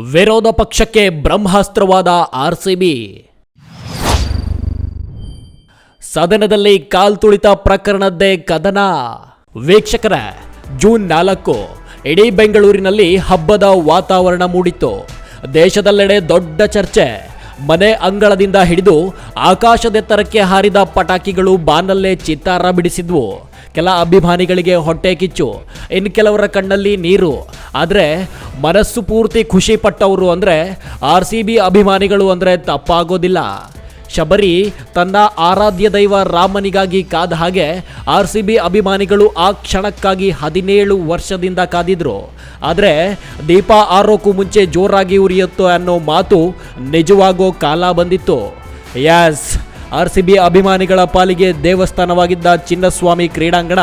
ವಿರೋಧ ಪಕ್ಷಕ್ಕೆ ಬ್ರಹ್ಮಾಸ್ತ್ರವಾದ ಆರ್ಸಿಬಿ. ಸದನದಲ್ಲಿ ಕಾಲ್ತುಳಿತ ಪ್ರಕರಣದ್ದೇ ಕದನ. ವೀಕ್ಷಕರ, ಜೂನ್ ನಾಲ್ಕು, ಇಡೀ ಬೆಂಗಳೂರಿನಲ್ಲಿ ಹಬ್ಬದ ವಾತಾವರಣ ಮೂಡಿತ್ತು. ದೇಶದೆಲ್ಲೆಡೆ ದೊಡ್ಡ ಚರ್ಚೆ. ಮನೆ ಅಂಗಳದಿಂದ ಹಿಡಿದು ಆಕಾಶದೆತ್ತರಕ್ಕೆ ಹಾರಿದ ಪಟಾಕಿಗಳು ಬಾನಲ್ಲೇ ಚಿತ್ತಾರ ಬಿಡಿಸಿದ್ವು. ಕೆಲ ಅಭಿಮಾನಿಗಳಿಗೆ ಹೊಟ್ಟೆ ಕಿಚ್ಚು. ಇನ್ನು ಕೆಲವರ ಕಣ್ಣಲ್ಲಿ ನೀರು. ಆದರೆ ಮನಸ್ಸು ಪೂರ್ತಿ ಖುಷಿ ಪಟ್ಟವರು ಅಂದರೆ ಆರ್ ಸಿ ಬಿ ಅಭಿಮಾನಿಗಳು ಅಂದರೆ ತಪ್ಪಾಗೋದಿಲ್ಲ. ಶಬರಿ ತನ್ನ ಆರಾಧ್ಯ ದೈವ ರಾಮನಿಗಾಗಿ ಕಾದ ಹಾಗೆ ಆರ್ ಸಿ ಬಿ ಅಭಿಮಾನಿಗಳು ಆ ಕ್ಷಣಕ್ಕಾಗಿ ಹದಿನೇಳು ವರ್ಷದಿಂದ ಕಾದಿದ್ರು. ಆದರೆ ದೀಪ ಆರೋಕ್ಕೂ ಮುಂಚೆ ಜೋರಾಗಿ ಉರಿಯುತ್ತೋ ಅನ್ನೋ ಮಾತು ನಿಜವಾಗೋ ಕಾಲ ಬಂದಿತ್ತು. ಯಸ್ ಆರ್ ಸಿ ಬಿ ಅಭಿಮಾನಿಗಳ ಪಾಲಿಗೆ ದೇವಸ್ಥಾನವಾಗಿದ್ದ ಚಿನ್ನಸ್ವಾಮಿ ಕ್ರೀಡಾಂಗಣ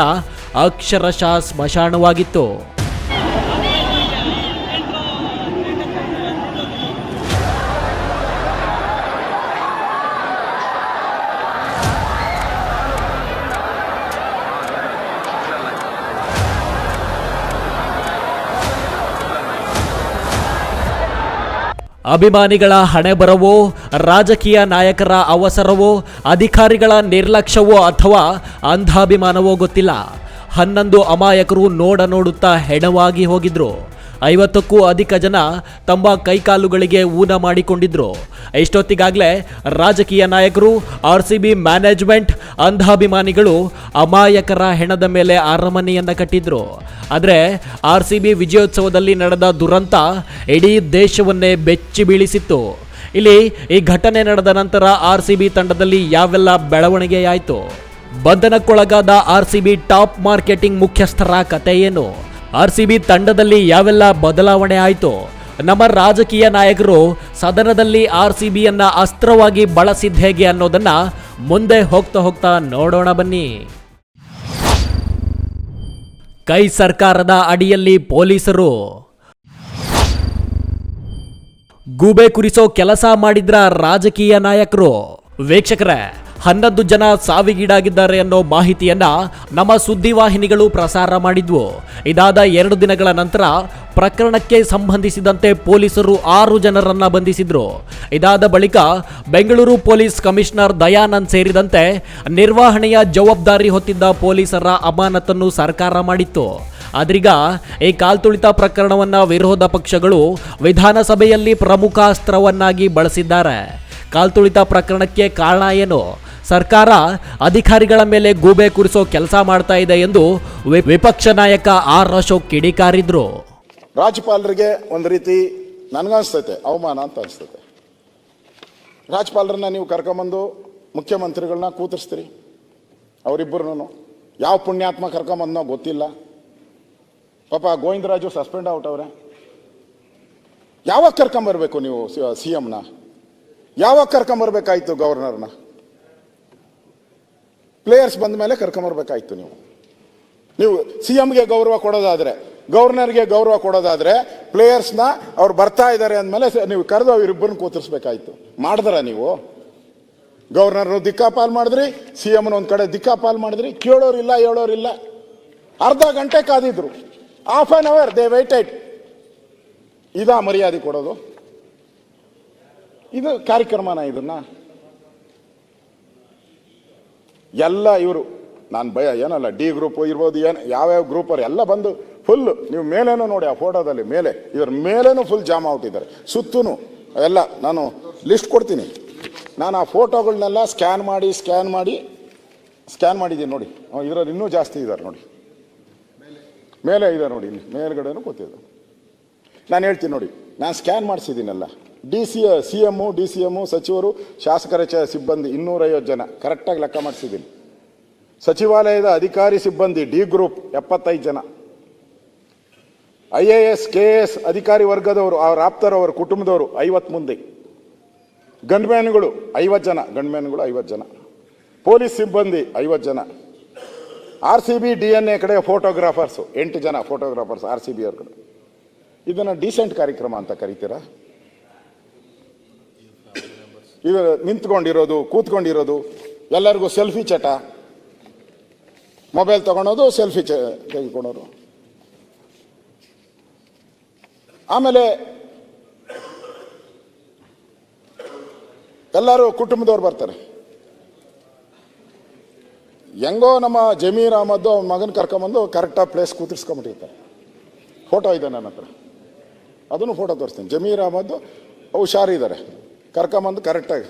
ಅಕ್ಷರಶಃ ಸ್ಮಶಾನವಾಗಿತ್ತು. ಅಭಿಮಾನಿಗಳ ಹಣೆಬರವೋ ರಾಜಕೀಯ ನಾಯಕರ ಅವಸರವೋ, ಅಧಿಕಾರಿಗಳ ನಿರ್ಲಕ್ಷ್ಯವೋ ಅಥವಾ ಅಂಧಾಭಿಮಾನವೋ ಗೊತ್ತಿಲ್ಲ. ಹನ್ನೊಂದು ಅಮಾಯಕರು ನೋಡ ನೋಡುತ್ತಾ ಹೆಣವಾಗಿ ಹೋಗಿದ್ರು. ಐವತ್ತಕ್ಕೂ ಅಧಿಕ ಜನ ತಮ್ಮ ಕೈಕಾಲುಗಳಿಗೆ ಊನ ಮಾಡಿಕೊಂಡಿದ್ರು. ಇಷ್ಟೊತ್ತಿಗಾಗಲೇ ರಾಜಕೀಯ ನಾಯಕರು ಆರ್ ಸಿ ಬಿ ಮ್ಯಾನೇಜ್ಮೆಂಟ್ ಅಂಧಾಭಿಮಾನಿಗಳು ಅಮಾಯಕರ ಹೆಣದ ಮೇಲೆ ಅರಮನೆಯನ್ನು ಕಟ್ಟಿದ್ರು. ಆದರೆ ಆರ್ ಸಿ ಬಿ ವಿಜಯೋತ್ಸವದಲ್ಲಿ ನಡೆದ ದುರಂತ ಇಡೀ ದೇಶವನ್ನೇ ಬೆಚ್ಚಿ ಬೀಳಿಸಿತ್ತು. ಇಲ್ಲಿ ಈ ಘಟನೆ ನಡೆದ ನಂತರ ಆರ್ ಸಿ ಬಿ ತಂಡದಲ್ಲಿ ಯಾವೆಲ್ಲ ಬೆಳವಣಿಗೆಯಾಯಿತು? ಬಂಧನಕ್ಕೊಳಗಾದ R C B top marketing ಮುಖ್ಯಸ್ಥರ ಕತೆ ಏನು? ಆರ್ ಸಿ ಬಿ ತಂಡದಲ್ಲಿ ಯಾವೆಲ್ಲ ಬದಲಾವಣೆ ಆಯಿತು, ನಮ್ಮ ರಾಜಕೀಯ ನಾಯಕರು ಸದನದಲ್ಲಿ ಆರ್ ಸಿ ಬಿಯನ್ನ ಅಸ್ತ್ರವಾಗಿ ಬಳಸಿದ್ ಹೇಗೆ ಅನ್ನೋದನ್ನ ಮುಂದೆ ಹೋಗ್ತಾ ಹೋಗ್ತಾ ನೋಡೋಣ ಬನ್ನಿ. ಕೈ ಸರ್ಕಾರದ ಅಡಿಯಲ್ಲಿ ಪೊಲೀಸರು. ಗೂಬೆ ಕುರಿಸೋ ಕೆಲಸ ಮಾಡಿದ್ರ ರಾಜಕೀಯ ನಾಯಕರು. ವೀಕ್ಷಕರೇ ಹನ್ನೊಂದು ಜನ ಸಾವಿಗೀಡಾಗಿದ್ದಾರೆ ಅನ್ನೋ ಮಾಹಿತಿಯನ್ನ ನಮ್ಮ ಸುದ್ದಿವಾಹಿನಿಗಳು ಪ್ರಸಾರ ಮಾಡಿದ್ವು. ಇದಾದ ಎರಡು ದಿನಗಳ ನಂತರ ಪ್ರಕರಣಕ್ಕೆ ಸಂಬಂಧಿಸಿದಂತೆ ಪೊಲೀಸರು ಆರು ಜನರನ್ನ ಬಂಧಿಸಿದ್ರು. ಇದಾದ ಬಳಿಕ ಬೆಂಗಳೂರು ಪೊಲೀಸ್ ಕಮಿಷನರ್ ದಯಾನಂದ್ ಸೇರಿದಂತೆ ನಿರ್ವಹಣೆಯ ಜವಾಬ್ದಾರಿ ಹೊತ್ತಿದ್ದ ಪೊಲೀಸರ ಅಮಾನತನ್ನು ಸರ್ಕಾರ ಮಾಡಿತ್ತು. ಆದ್ರೀಗ ಈ ಕಾಲ್ತುಳಿತ ಪ್ರಕರಣವನ್ನ ವಿರೋಧ ಪಕ್ಷಗಳು ವಿಧಾನಸಭೆಯಲ್ಲಿ ಪ್ರಮುಖ ಅಸ್ತ್ರವನ್ನಾಗಿ ಬಳಸಿದ್ದಾರೆ. ಕಾಲ್ತುಳಿತ ಪ್ರಕರಣಕ್ಕೆ ಕಾರಣ ಏನು? ಸರ್ಕಾರ ಅಧಿಕಾರಿಗಳ ಮೇಲೆ ಗೂಬೆ ಕುರಿಸೋ ಕೆಲಸ ಮಾಡ್ತಾ ಇದೆ ಎಂದು ವಿಪಕ್ಷ ನಾಯಕ ಆರ್ ಅಶೋಕ್ ಕಿಡಿಕಾರಿದ್ರು. ರಾಜ್ಯಪಾಲರಿಗೆ ಒಂದು ರೀತಿ ನನಗನ್ಸ್ತೈತೆ, ಅವಮಾನ ಅಂತ ಅನಿಸ್ತೈತೆ. ರಾಜ್ಯಪಾಲರನ್ನ ನೀವು ಕರ್ಕೊಂಬಂದು ಮುಖ್ಯಮಂತ್ರಿಗಳನ್ನ ಕೂತಿಸ್ತೀರಿ ಅವರಿಬ್ಬರನ್ನು. ಯಾವ ಪುಣ್ಯಾತ್ಮ ಕರ್ಕೊಂಬಂದನೋ ಗೊತ್ತಿಲ್ಲ. ಪಾಪ ಗೋವಿಂದರಾಜು ಸಸ್ಪೆಂಡ್ ಔಟ್ ಅವರೇ. ಯಾವಾಗ ಕರ್ಕೊಂಬರ್ಬೇಕು ನೀವು ಸಿ ಎಮ್ನ ಯಾವಾಗ ಕರ್ಕೊಂಬರ್ಬೇಕಾಯ್ತು ಗವರ್ನರ್ನ? ಪ್ಲೇಯರ್ಸ್ ಬಂದ ಮೇಲೆ ಕರ್ಕೊಂಬರ್ಬೇಕಾಯ್ತು ನೀವು. ನೀವು ಸಿ ಎಮ್ಗೆ ಗೌರವ ಕೊಡೋದಾದ್ರೆ ಗವರ್ನರ್ಗೆ ಗೌರವ ಕೊಡೋದಾದ್ರೆ ಪ್ಲೇಯರ್ಸ್ನ ಅವ್ರು ಬರ್ತಾ ಇದ್ದಾರೆ ಅಂದಮೇಲೆ ನೀವು ಕರೆದು ಅವರಿಬ್ಬರನ್ನ ಕೂತರಿಸ್ಬೇಕಾಯ್ತು. ಮಾಡಿದ್ರ ನೀವು? ಗವರ್ನರ್ ದಿಕ್ಕಾಪಾಲ್ ಮಾಡಿದ್ರಿ ಸಿ ಎಮ್ನ ಒಂದು ಕಡೆ ದಿಕ್ಕಾಪಾಲ್ ಮಾಡಿದ್ರಿ ಕೇಳೋರಿಲ್ಲ ಹೇಳೋರಿಲ್ಲ ಅರ್ಧ ಗಂಟೆ ಕಾದಿದ್ರು. Half an hour they waited ಇದಾ ಮರ್ಯಾದೆ ಕೊಡೋದು? ಇದು ಕಾರ್ಯಕ್ರಮನ ಇದನ್ನ? ಎಲ್ಲ ಇವರು. ನಾನು ಭಯ, ಏನಲ್ಲ ಡಿ ಗ್ರೂಪ್ ಇರ್ಬೋದು, ಏನು, ಯಾವ್ಯಾವ ಗ್ರೂಪ್ ಅವ್ರು, ಎಲ್ಲ ಬಂದು ಫುಲ್ ನೀವು ಮೇಲೇನೂ ನೋಡಿ ಆ ಫೋಟೋದಲ್ಲಿ ಮೇಲೆ, ಇವ್ರ ಮೇಲೇನೂ ಫುಲ್ ಜಾಮ್ ಆಗ್ತಿದ್ದಾರೆ ಸುತ್ತೂ ಎಲ್ಲ, ನಾನು ಲಿಸ್ಟ್ ಕೊಡ್ತೀನಿ. ನಾನು ಆ ಫೋಟೋಗಳನ್ನೆಲ್ಲ ಸ್ಕ್ಯಾನ್ ಮಾಡಿ ಸ್ಕ್ಯಾನ್ ಮಾಡಿ ಸ್ಕ್ಯಾನ್ ಮಾಡಿದ್ದೀನಿ ನೋಡಿ. ಇದರಲ್ಲಿ ಇನ್ನೂ ಜಾಸ್ತಿ ಇದ್ದಾರೆ ನೋಡಿ. ಮೇಲೆ ಇದೆ ನೋಡಿ, ಇಲ್ಲಿ, ಮೇಲ್ಗಡೆನೂ ಕೂತಿದ್ದಾರೆ ನಾನು ಹೇಳ್ತೀನಿ ನೋಡಿ, ನಾನು scan ಮಾಡಿಸಿದ್ದೀನಲ್ಲ. D C C M D C M ಸಚಿವರು ಶಾಸಕರ ಚ ಸಿಬ್ಬಂದಿ ಇನ್ನೂರೈವತ್ತು ಜನ. ಕರೆಕ್ಟಾಗಿ ಲೆಕ್ಕ ಮಾಡಿಸಿದ್ದೀನಿ. ಸಚಿವಾಲಯದ ಅಧಿಕಾರಿ ಸಿಬ್ಬಂದಿ, ಡಿ ಗ್ರೂಪ್ ಎಪ್ಪತ್ತೈದು ಜನ. I A S, K S ಅಧಿಕಾರಿ ವರ್ಗದವರು ಅವರ ಆಪ್ತರವರು ಕುಟುಂಬದವರು ಐವತ್ತು ಮುಂದೆ. ಗಂಡ್ಮ್ಯಾನ್ಗಳು ಐವತ್ತು ಜನ ಗಂಡ್ಮ್ಯಾನ್ಗಳು ಐವತ್ತು ಜನ. ಪೊಲೀಸ್ ಸಿಬ್ಬಂದಿ ಐವತ್ತು ಜನ. R C B, D N A ಕಡೆ ಫೋಟೋಗ್ರಾಫರ್ಸು, ಎಂಟು ಜನ ಫೋಟೋಗ್ರಾಫರ್ಸ್ ಆರ್ ಸಿ ಬಿ ಅವ್ರ ಕಡೆ ಇದನ್ನು ಡೀಸೆಂಟ್ ಕಾರ್ಯಕ್ರಮ ಅಂತ ಕರಿತೀರಾ? ಇದು ನಿಂತ್ಕೊಂಡಿರೋದು, ಕೂತ್ಕೊಂಡಿರೋದು, ಎಲ್ಲರಿಗೂ ಸೆಲ್ಫಿ ಚಟ. ಮೊಬೈಲ್ ತಗೊಳೋದು ಸೆಲ್ಫಿ ಚ ಆಮೇಲೆ ಎಲ್ಲರೂ ಕುಟುಂಬದವ್ರು ಬರ್ತಾರೆ. ಹೆಂಗೋ ನಮ್ಮ ಜಮೀರ್ ಅಹಮದ್ದು ಅವ್ನ ಮಗನ ಕರ್ಕೊಂಬಂದು ಕರೆಕ್ಟಾಗಿ ಪ್ಲೇಸ್ ಕೂತಿರ್ಸ್ಕೊಂಬಿಟ್ಟಿರ್ತಾರೆ. ಫೋಟೋ ಇದೆ ನನ್ನ ಹತ್ರ ಅದನ್ನು ಫೋಟೋ ತೋರಿಸ್ತೀನಿ. ಜಮೀರ್ ಅಹಮದ್ದು ಹುಷಾರಿದ್ದಾರೆ. ಕರ್ಕೊಂಬಂದು ಕರೆಕ್ಟಾಗಿ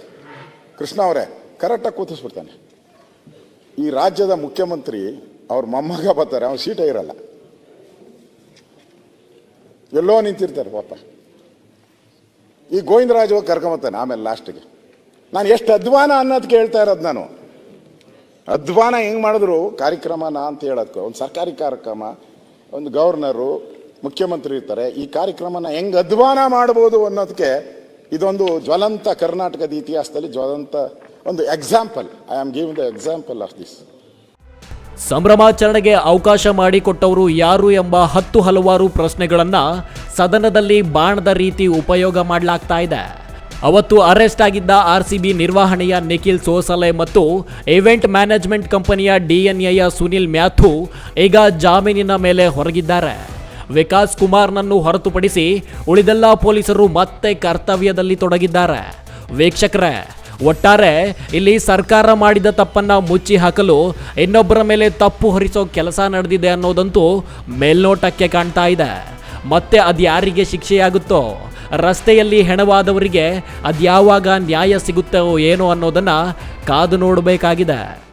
ಕೃಷ್ಣ ಅವರೇ ಕರೆಕ್ಟಾಗಿ ಕೂತಿಸ್ಬಿಡ್ತಾನೆ. ಈ ರಾಜ್ಯದ ಮುಖ್ಯಮಂತ್ರಿ ಅವ್ರ ಮೊಮ್ಮಗ ಬರ್ತಾರೆ, ಅವ್ನು ಸೀಟೇ ಇರಲ್ಲ. ಎಲ್ಲೋ ನಿಂತಿರ್ತಾರೆ ಪಾಪ. ಈ ಗೋವಿಂದರಾಜ್ ಹೋಗಿ ಕರ್ಕೊಂಬತ್ತಾನೆ ಆಮೇಲೆ ಲಾಸ್ಟಿಗೆ ನಾನು ಎಷ್ಟು ಅಧ್ವಾನ ಅನ್ನೋದಕ್ಕೆ ಹೇಳ್ತಾ ಇರೋದು ನಾನು. ಅಧ್ವಾನ ಹೆಂಗೆ ಮಾಡಿದ್ರು? ಕಾರ್ಯಕ್ರಮನ ಅಂತ ಹೇಳೋದಕ್ಕೆ ಒಂದು ಸರ್ಕಾರಿ ಕಾರ್ಯಕ್ರಮ, ಒಂದು ಗವರ್ನರು, ಮುಖ್ಯಮಂತ್ರಿ ಇರ್ತಾರೆ, ಈ ಕಾರ್ಯಕ್ರಮನ ಹೆಂಗೆ ಅಧ್ವಾನ ಮಾಡ್ಬೋದು ಅನ್ನೋದಕ್ಕೆ ಇದೊಂದು ಜ್ವಲಂತ ಕರ್ನಾಟಕದ ಇತಿಹಾಸದಲ್ಲಿ ಜ್ವಲಂತ ಒಂದು example I am giving the example of this ಸಂಭ್ರಮಾಚರಣೆಗೆ ಅವಕಾಶ ಮಾಡಿಕೊಟ್ಟವರು ಯಾರು ಎಂಬ ಹತ್ತು ಹಲವಾರು ಪ್ರಶ್ನೆಗಳನ್ನ ಸದನದಲ್ಲಿ ಬಾಣದ ರೀತಿ ಉಪಯೋಗ ಮಾಡಲಾಗ್ತಾ ಇದೆ. ಅವತ್ತು ಅರೆಸ್ಟ್ ಆಗಿದ್ದ ಆರ್ ಸಿ ಬಿ ನಿರ್ವಹಣೆಯ ನಿಖಿಲ್ ಸೋಸಲೆ ಮತ್ತು ಇವೆಂಟ್ ಮ್ಯಾನೇಜ್ಮೆಂಟ್ ಕಂಪನಿಯ ಡಿಎನ್ಎಯ ಸುನಿಲ್ ಮ್ಯಾಥು ಈಗ ಜಾಮೀನಿನ ಮೇಲೆ ಹೊರಗಿದ್ದಾರೆ. ವಿಕಾಸ್ ಕುಮಾರ್ನನ್ನು ಹೊರತುಪಡಿಸಿ ಉಳಿದೆಲ್ಲ ಪೊಲೀಸರು ಮತ್ತೆ ಕರ್ತವ್ಯದಲ್ಲಿ ತೊಡಗಿದ್ದಾರೆ. ವೀಕ್ಷಕರೇ, ಒಟ್ಟಾರೆ ಇಲ್ಲಿ ಸರ್ಕಾರ ಮಾಡಿದ ತಪ್ಪನ್ನ ಮುಚ್ಚಿ ಹಾಕಲು ಇನ್ನೊಬ್ಬರ ಮೇಲೆ ತಪ್ಪು ಹೊರಿಸೋ ಕೆಲಸ ನಡೆದಿದೆ ಅನ್ನೋದಂತೂ ಮೇಲ್ನೋಟಕ್ಕೆ ಕಾಣ್ತಾ ಇದೆ. ಮತ್ತೆ ಅದ್ಯಾರಿಗೆ ಶಿಕ್ಷೆಯಾಗುತ್ತೋ, ರಸ್ತೆಯಲ್ಲಿ ಹೆಣವಾದವರಿಗೆ ಅದ್ಯಾವಾಗ ನ್ಯಾಯ ಸಿಗುತ್ತೋ ಏನೋ ಅನ್ನೋದನ್ನು ಕಾದು ನೋಡಬೇಕಾಗಿದೆ.